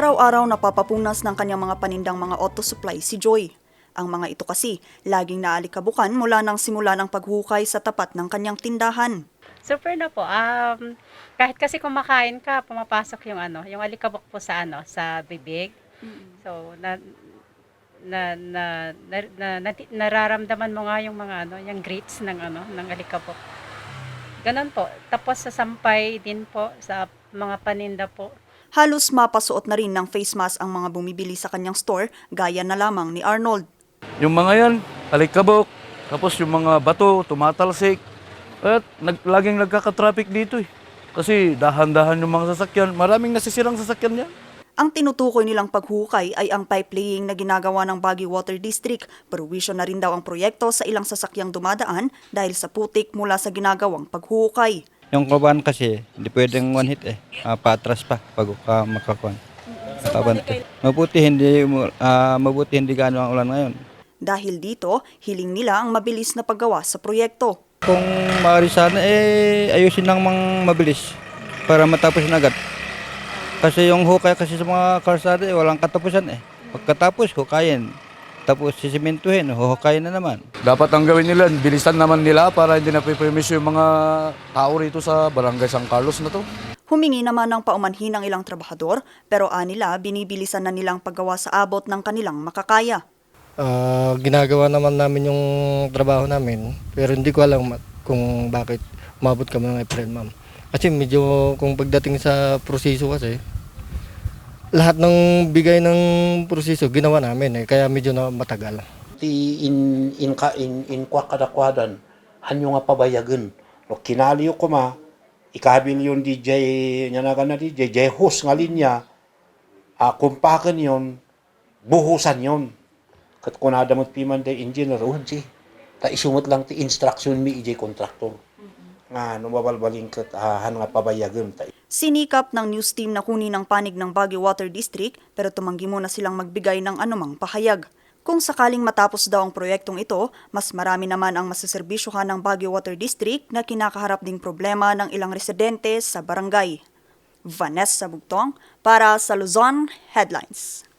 Araw-araw napapapunas ng kanyang mga panindang mga auto supply si Joy. Ang mga ito kasi laging naalikabukan mula nang simula ng paghukay sa tapat ng kanyang tindahan. Super na po. Um, kahit kasi kumakain ka, pumapasok yung ano, yung alikabok po sa ano, sa bibig. So na na na, na, na, nati- nararamdaman mo nga yung mga ano, yung grits ng ano, ng alikabok. Ganon po. Tapos sa sampay din po sa mga paninda po. Halos mapasuot na rin ng face mask ang mga bumibili sa kanyang store gaya na lamang ni Arnold. Yung mga yan, alikabok, tapos yung mga bato, tumatalsik. At nag, laging nagkaka-traffic dito eh. Kasi dahan-dahan yung mga sasakyan. Maraming nasisirang sasakyan yan. Ang tinutukoy nilang paghukay ay ang pipe laying na ginagawa ng Baguio Water District. Perwisyo na rin daw ang proyekto sa ilang sasakyang dumadaan dahil sa putik mula sa ginagawang paghukay. Yung kuban kasi, hindi pwedeng one hit eh. Ah, patras pa pag ka makakuan. Kabante. Mabuti hindi ah, mabuti hindi gaano ang ulan ngayon. Dahil dito, hiling nila ang mabilis na paggawa sa proyekto. Kung maaari sana eh ayusin lang mang mabilis para matapos na agad. Kasi yung hukay kasi sa mga karsada eh, walang katapusan eh. Pagkatapos hukayin. Tapos sisimentuhin, huhukayin na naman. Dapat ang gawin nila, bilisan naman nila para hindi na pipermiso yung mga tao rito sa Barangay San Carlos na to. Humingi naman ng paumanhin ang ilang trabahador pero anila binibilisan na nilang paggawa sa abot ng kanilang makakaya. Ah, ginagawa naman namin yung trabaho namin, pero hindi ko alam kung bakit umabot kami ng April, ma'am. Kasi medyo kung pagdating sa proseso kasi, lahat ng bigay ng proseso ginawa namin eh, kaya medyo na matagal. ti in in ka in in kwa kadakwadan hanyo nga pabayagan no kinaliyo ko ma ikabil yung DJ nya na kana DJ DJ host nga linya a kumpakan yon buhusan yon kat kunada mo piman de engineer un si ta isumot lang ti instruction mi ij contractor nga no mabalbaling kat ah, han nga pabayagan ta Sinikap ng news team na kunin ang panig ng Baguio Water District pero tumanggi muna silang magbigay ng anumang pahayag. Kung sakaling matapos daw ang proyektong ito, mas marami naman ang masaserbisyohan ng Baguio Water District na kinakaharap ding problema ng ilang residente sa barangay. Vanessa Bugtong para sa Luzon Headlines.